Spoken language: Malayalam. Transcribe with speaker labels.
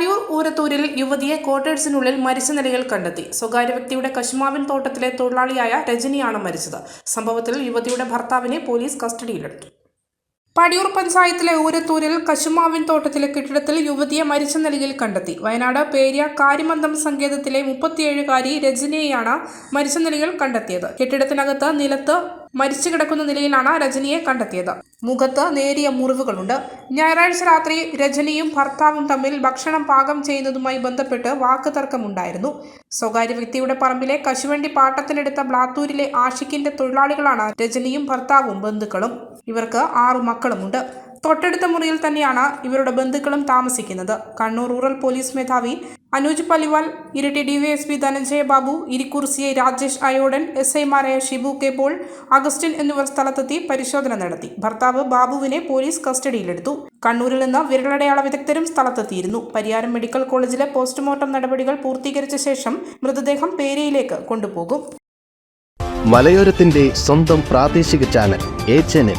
Speaker 1: പടിയൂർ ഊരത്തൂരിൽ യുവതിയെ ക്വാർട്ടേഴ്സിനുള്ളിൽ മരിച്ച നിലയിൽ കണ്ടെത്തി. സ്വകാര്യ വ്യക്തിയുടെ കശുമാവിൻ തോട്ടത്തിലെ തൊഴിലാളിയായ രജനിയാണ് മരിച്ചത്. സംഭവത്തിൽ യുവതിയുടെ ഭർത്താവിനെ പോലീസ് കസ്റ്റഡിയിലെടുത്തു. പടിയൂർ പഞ്ചായത്തിലെ ഊരത്തൂരിൽ കശുമാവിൻ തോട്ടത്തിലെ കെട്ടിടത്തിൽ യുവതിയെ മരിച്ച നിലയിൽ കണ്ടെത്തി. വയനാട് പേരിയ കാരിമന്തം സങ്കേതത്തിലെ മുപ്പത്തിയേഴുകാരി രജനിയെയാണ് മരിച്ച നിലയിൽ കണ്ടെത്തിയത്. കെട്ടിടത്തിനകത്ത് നിലത്ത് മരിച്ചു കിടക്കുന്ന നിലയിലാണ് രജനിയെ കണ്ടെത്തിയത്. മുഖത്ത് നേരിയ മുറിവുകളുണ്ട്. ഞായറാഴ്ച രാത്രി രജനിയും ഭർത്താവും തമ്മിൽ ഭക്ഷണം പാകം ചെയ്യുന്നതുമായി ബന്ധപ്പെട്ട് വാക്ക് തർക്കമുണ്ടായിരുന്നു. സ്വകാര്യ വ്യക്തിയുടെ പറമ്പിലെ കശുവണ്ടി പാട്ടത്തിനെടുത്ത ബ്ലാത്തൂരിലെ ആഷിക്കിന്റെ തൊഴിലാളികളാണ് രജനിയും ഭർത്താവും ബന്ധുക്കളും. ഇവർക്ക് ആറു മക്കളുമുണ്ട്. തൊട്ടടുത്ത മുറിയിൽ തന്നെയാണ് ഇവരുടെ ബന്ധുക്കളും താമസിക്കുന്നത്. കണ്ണൂർ റൂറൽ പോലീസ് മേധാവി Anuj Paliwal Iritty DYSP Dhananjaya Babu Irikkur C I Rajesh Ayodan S ഐമാരായ ഷിബു കെ പോൾ അഗസ്റ്റിൻ എന്നിവർ സ്ഥലത്തെത്തി പരിശോധന നടത്തി. ഭർത്താവ് ബാബുവിനെ പോലീസ് കസ്റ്റഡിയിലെടുത്തു. കണ്ണൂരിൽ നിന്ന് വിരലടയാള വിദഗ്ധരും സ്ഥലത്തെത്തിയിരുന്നു. പരിയാരം മെഡിക്കൽ കോളേജിലെ പോസ്റ്റ്മോർട്ടം നടപടികൾ പൂർത്തീകരിച്ച ശേഷം മൃതദേഹം പേരയിലേക്ക് കൊണ്ടുപോകും.
Speaker 2: മലയോരത്തിന്റെ സ്വന്തം പ്രാദേശിക ചാനൽ ചാനൽ.